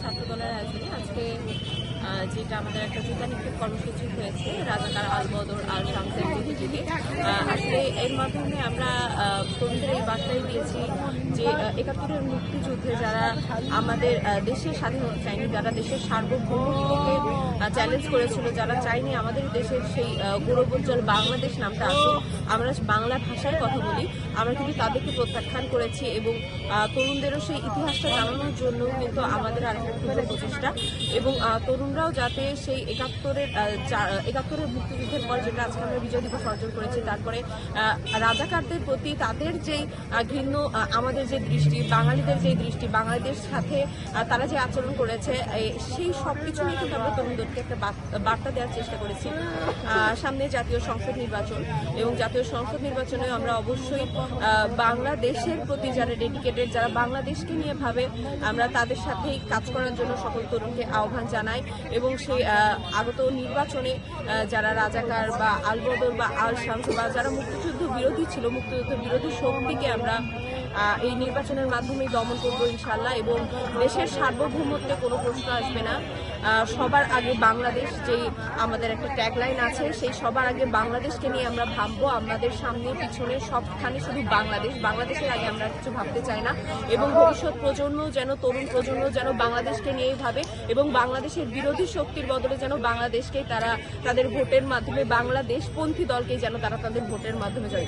ছাত্র দলের আয়োজনে আজকে যেটা আমাদের একটা জুতা নিক্ষেপ কর্মসূচি হয়েছে রাজাকার আল বদর আল শামসের প্রতিযোগী আসলে এর মাধ্যমে আমরা তরুণদের এই বার্তাই দিয়েছি যে একাত্তরের মুক্তিযুদ্ধে যারা আমাদের দেশের স্বাধীনতা চাইনি যারা দেশের সার্বভৌমত্বকে চ্যালেঞ্জ করেছিল, যারা চাইনি আমাদের দেশের সেই গৌরবোজ্জ্বল বাংলাদেশ নামটা আসুক, আমরা বাংলা ভাষায় কথা বলি। আমরা কিন্তু তাদেরকে প্রত্যাখ্যান করেছি এবং তরুণদেরও সেই ইতিহাসটা জানানোর জন্য কিন্তু আমাদের আরেকটা প্রচেষ্টা। এবং তরুণরাও যাতে সেই একাত্তরের একাত্তরের মুক্তিযুদ্ধের পর যেটা আজকে আমরা বিজয় দিবস অর্জন করেছি, তারপরে রাজাকারদের প্রতি তাদের যেই ঘৃণ্য আমাদের যে দৃষ্টি, বাঙালিদের যে দৃষ্টি, বাঙালিদের সাথে তারা যে আচরণ করেছে সেই সব কিছু নিয়ে কিন্তু আমরা তরুণদেরকে একটা বার্তা দেওয়ার চেষ্টা করেছি সামনে জাতীয় সংসদ নির্বাচন। এবং জাতীয় সংসদ নির্বাচনে আমরা অবশ্যই বাংলাদেশের প্রতি যারা ডেডিকেটেড যারা বাংলাদেশকে নিয়ে ভাবে, আমরা তাদের সাথেই কাজ করার জন্য সকল তরুণকে আহ্বান জানাই এবং সেই আগত নির্বাচনে যারা রাজাকার বা আলবদর বা আল শামস বা যারা মুক্তিযুদ্ধ বিরোধী ছিল, মুক্তিযুদ্ধ বিরোধী শক্তিকে আমরা এই নির্বাচনের মাধ্যমেই দমন করব ইনশাল্লাহ এবং দেশের সার্বভৌমত্বে কোনো প্রশ্ন আসবে না। সবার আগে বাংলাদেশ যেই আমাদের একটা ট্যাগলাইন আছে, সেই সবার আগে বাংলাদেশকে নিয়ে আমরা ভাববো। আমাদের সামনে, পিছনে সবখানে শুধু বাংলাদেশ। বাংলাদেশের আগে আমরা কিছু ভাবতে চাই না এবং ভবিষ্যৎ প্রজন্ম যেন, তরুণ প্রজন্ম যেন বাংলাদেশকে নিয়েই ভাবে এবং বাংলাদেশের বিরোধী শক্তির বদলে যেন বাংলাদেশকেই তারা, তাদের ভোটের মাধ্যমে বাংলাদেশপন্থী দলকে যেন তারা তাদের ভোটের মাধ্যমে জয়